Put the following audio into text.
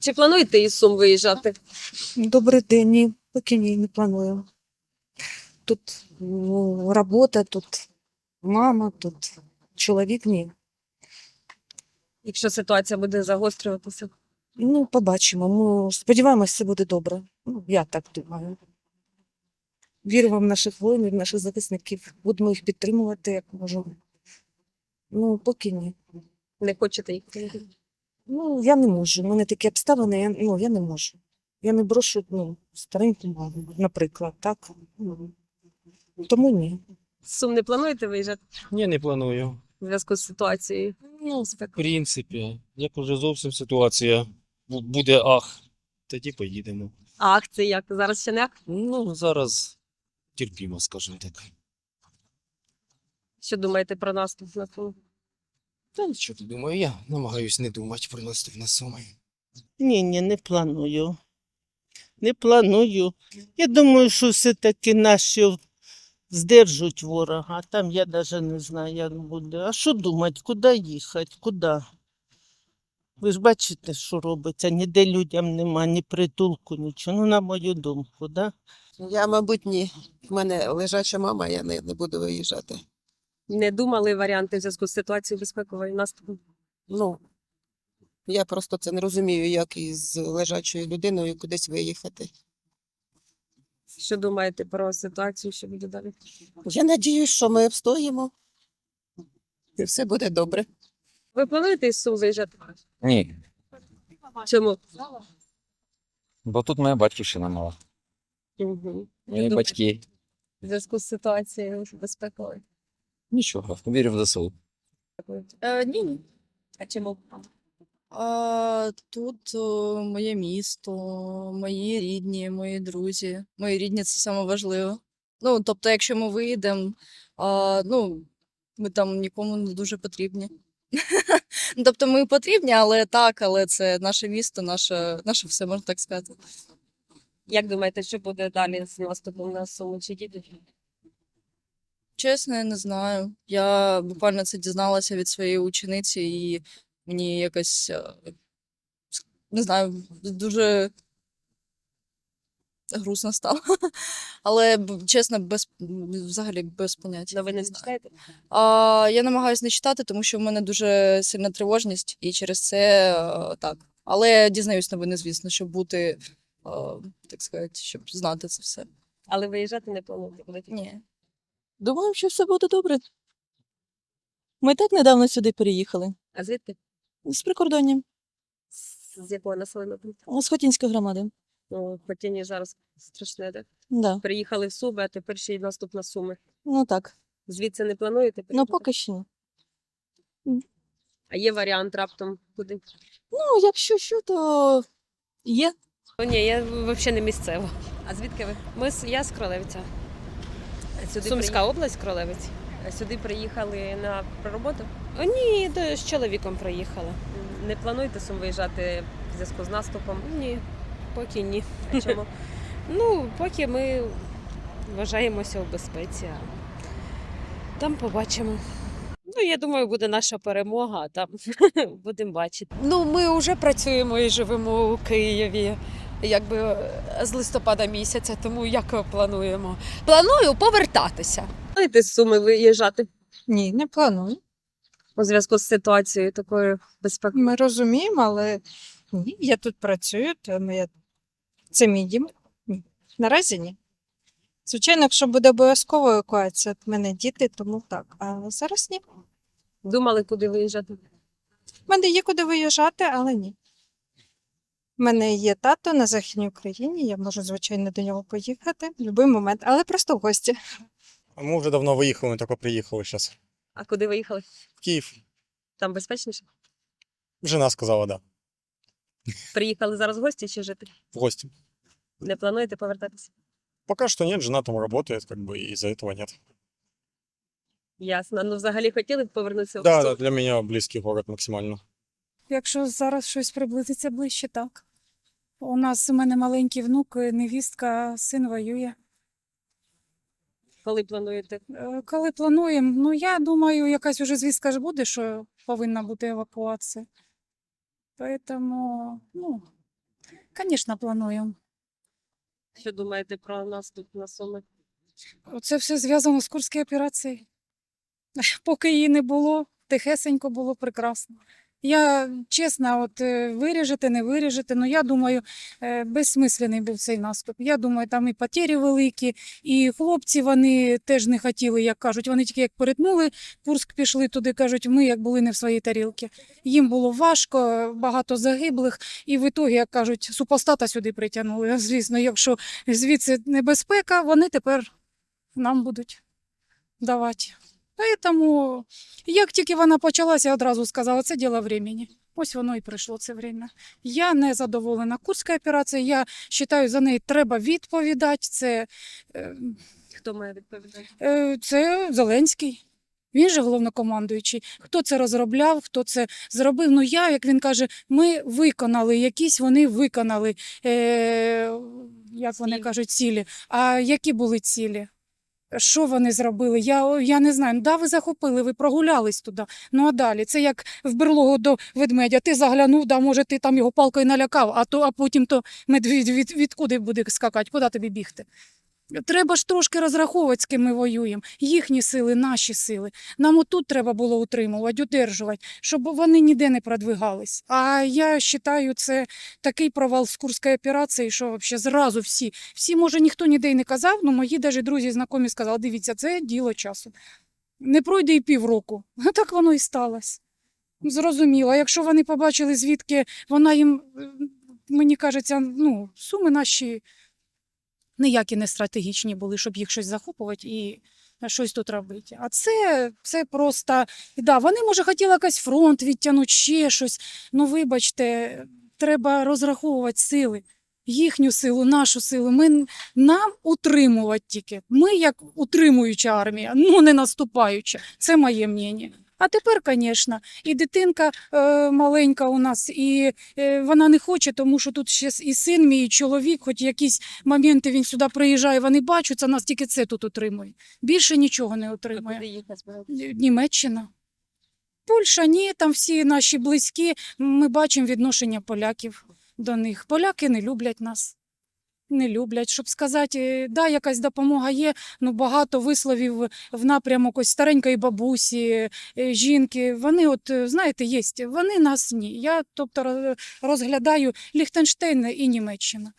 Чи плануєте із Сум виїжджати? Добрий день, ні, поки ні, не планую. Тут ну, робота, тут мама, тут чоловік ні. Якщо ситуація буде загострюватися? Ну, побачимо. Ми сподіваємось, все буде добре. Ну, я так думаю. Віримо в наших воїнів, в наших захисників. Будемо їх підтримувати, як можемо. Ну, поки ні. Не хочете їхати? Ну, я не можу. У мене такі обставини, я, ну, я не можу. Я не брошу ну, стареньку маму, наприклад, так? Ну, Тому ні. З Сум не плануєте виїжджати Ні, не планую. в зв'язку з ситуацією? Ну, В принципі, як уже зовсім ситуація бу- буде ах, тоді поїдемо. Ах, це як? Зараз ще не ах? Ну, зараз терпімо, скажімо так. Що думаєте про наступ на Сум? Та нічого ти думаю, я намагаюсь не думати про наступ на суми. Ні, ні, не планую. Не планую. Я думаю, що все-таки наші здержуть ворога, а там я навіть не знаю, як буде. А що думати, куди їхати, куди? Ви ж бачите, що робиться, ніде людям нема, ні притулку, нічого. Ну, на мою думку, да? Я, мабуть, ні. В мене лежача мама, я не, не буду виїжджати. Не думали варіанти в зв'язку з ситуацією безпековою наступом? Ну, я просто це не розумію, як із лежачою людиною кудись виїхати. Що думаєте про ситуацію, що буде далі? Я надіюсь, що ми встоїмо. І все буде добре. Ви плануєте із Сум виїжджати? Ні, Чому? бо тут моя батьківщина мала. Угу. Мої батьки. В зв'язку з ситуацією безпековою. Нічого, вірю в ЗСУ. Е, ні. А чому? А, тут о, моє місто, мої рідні, мої друзі. Мої рідні це саме важливо. Ну, тобто, якщо ми виїдемо, а, ну, ми там нікому не дуже потрібні. Ну, Тобто ми потрібні, але так, але це наше місто, наше, наше все, можна так сказати. Як думаєте, що буде далі з наступом на Суму? Чи їдуть? Чесно, я не знаю. Я буквально це дізналася від своєї учениці, і мені якось е, не знаю, дуже грустно стало. Але чесно, без взагалі без поняття. Новини не не читаєте? А, я намагаюся не читати, тому що в мене дуже сильна тривожність, і через це е, так. Але дізнаюсь новини, звісно, щоб бути, е, так сказати, щоб знати це все. Але виїжджати не плануєте? Ні. Думаю, що все буде добре. Ми так недавно сюди переїхали. А звідки? З прикордоння, З якого населеного пункту? з Хотінської громади. Ну, Хотіні зараз страшне, так? Да. Приїхали в Суми, а тепер ще й наступ на Суми. Ну так. Звідси не плануєте? Ну поки що ні. А є варіант раптом куди? Ну, якщо що, то є. О, ні, я взагалі не місцева. А звідки ви? Ми з я з Кролевця. Сюди Сумська область, Кролевець. Сюди приїхали на роботу? О, ні, до- з чоловіком приїхала. Не плануєте Сум виїжджати в зв'язку з наступом? Ні, поки ні. А чому? Ну, поки ми вважаємося в безпеці. А там побачимо. Ну, я думаю, буде наша перемога, а там будемо бачити. Ну, ми вже працюємо і живемо у Києві. Якби е, з листопада місяця, тому як плануємо? Планую повертатися. Плануєте з Суми виїжджати Ні, не планую. у зв'язку з ситуацією такою безпековою? Ми розуміємо, але ні, я тут працюю, тому я... це мій дім. Ні. Наразі ні. Звичайно, якщо буде обов'язкова евакуація, в мене діти, тому так. А зараз ні. Думали, куди виїжджати? В мене є куди виїжджати, але ні. У мене є тато на Західній Україні, я можу, звичайно, до нього поїхати в будь-який момент, але просто в гості. А ми вже давно виїхали, ми тільки приїхали зараз. А куди виїхали? В Київ. Там безпечніше? Жена сказала, да. Приїхали зараз в гості чи жити? В гости. Не плануєте повертатися? Пока что нет, жена там работает, как бы, и из-за этого нет. Ясно. Ну, взагалі хотіли б повернутися в Да, Сум? да, для меня близкий город максимально. Якщо зараз щось приблизиться ближче, так. У нас у мене маленький внук, е, невістка, син воює. Коли плануєте? Е, Коли плануємо, ну я думаю, якась уже звістка ж буде, що повинна бути евакуація. Тому, ну, Звісно, плануємо. Що думаєте про наступ на Суми? Це все зв'язано з Курською операцією. Поки її не було, тихесенько було прекрасно. Я чесно, от е, виріжете, не виріжете, ну я думаю, е, безсмислений був цей наступ. Я думаю, там і потері великі, і хлопці вони теж не хотіли, як кажуть. Вони тільки як перетнули Курськ, пішли туди, кажуть, ми як були не в своїй тарілці. Їм було важко, багато загиблих, і в ітогі, як кажуть, супостата сюди притягнули. Звісно, якщо звідси небезпека, вони тепер нам будуть давати. Тому, як тільки вона почалася, я одразу сказала, це діло времени. Ось воно і прийшло це время. Я не задоволена Курською операцією. Я вважаю, за неї треба відповідати. Це, е, Хто має відповідати? е, це Зеленський. Він же головнокомандуючий. Хто це розробляв, хто це зробив? Ну я, як він каже, ми виконали якісь, вони виконали, е, як вони кажуть, цілі. А які були цілі? Що вони зробили? Я, я не знаю. Ну, Да, ви захопили, ви прогулялись туди. Ну а далі? Це як в берлогу до ведмедя. Ти заглянув, да, може, ти там його палкою налякав, а то, а потім то медвідь від, відкуди буде скакати, куди тобі бігти? Треба ж трошки розраховувати, з ким ми воюємо. Їхні сили, наші сили. Нам отут треба було утримувати, удержувати, щоб вони ніде не продвигались. А я вважаю, це такий провал з Курської операції, що взагалі зразу всі, всі, може, ніхто ніде й не казав, але мої навіть друзі, знайомі сказали, дивіться, це діло часу. Не пройде і півроку. А так воно і сталося. Зрозуміло. Якщо вони побачили, звідки вона їм, мені кажеться, ну, суми наші ніякі не стратегічні були, щоб їх щось захоплювати і щось тут робити. А це, це просто, да, вони, може, хотіли якийсь фронт відтягнути, ще щось. Ну, вибачте, треба розраховувати сили. Їхню силу, нашу силу. Ми, нам утримувати тільки. Ми як утримуюча армія, ну не наступаюча. Це моє мнення. А тепер, звісно, і дитинка е, маленька у нас, і е, вона не хоче, тому що тут ще і син мій, і чоловік, хоч якісь моменти він сюди приїжджає, вони бачаться, нас тільки це тут утримує. Більше нічого не? Ні- Німеччина. Польща, ні, там всі наші близькі. Ми бачимо відношення поляків до них. Поляки не люблять нас. Не люблять, щоб сказати, да, якась допомога є, ну багато висловів в напрямок ось старенької бабусі, е, жінки. Вони, от е, знаєте, є. Вони нас ні. Я тобто роз- розглядаю Ліхтенштейн і Німеччина.